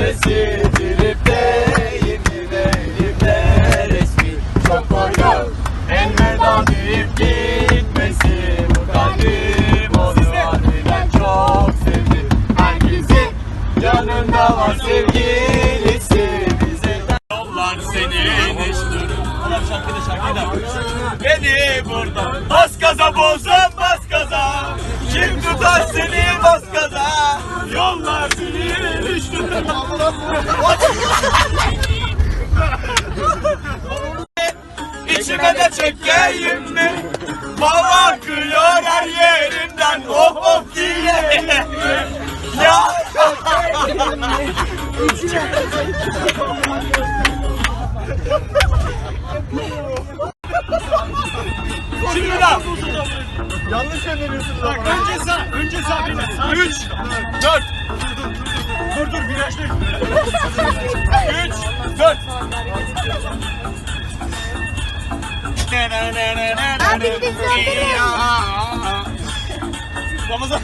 bitmesi Tripteyim yine elimde resmi Çok koydum elveda deyip gitmesi Bu kalbim onu harbiden çok sevdi Herkesin yanında var sevgilisi. Bize yollar senin Adam şarkıda şarkıda Beni buradan bas gaza bozan bas gaza. Kim tutar seni bas gaza? Yollar seni İçime de çekeyim mi? Baba akıyor her yerinden oh oh diye. ya Şimdi lan. Yanlış öneriyorsunuz. Önce sağ, önce sağ. 3 4 Dur dur virajlı. Üç, dört. Abi bir de Ramazan.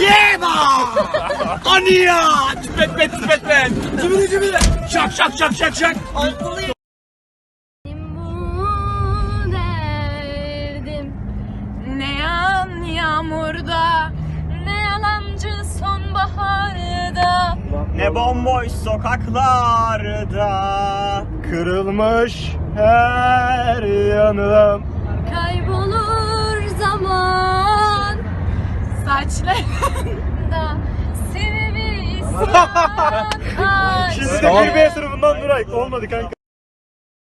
Yema! Aniya! Tüpet bet tüpet bet. Cıbılı cıbılı. Şak şak şak şak şak. bu Ne bomboş sokaklarda. Kırılmış her yanım. Kaybolur zaman. Saçlarında Seni bir isyan Şimdi de bir B sınıfından Nuray Olmadı kanka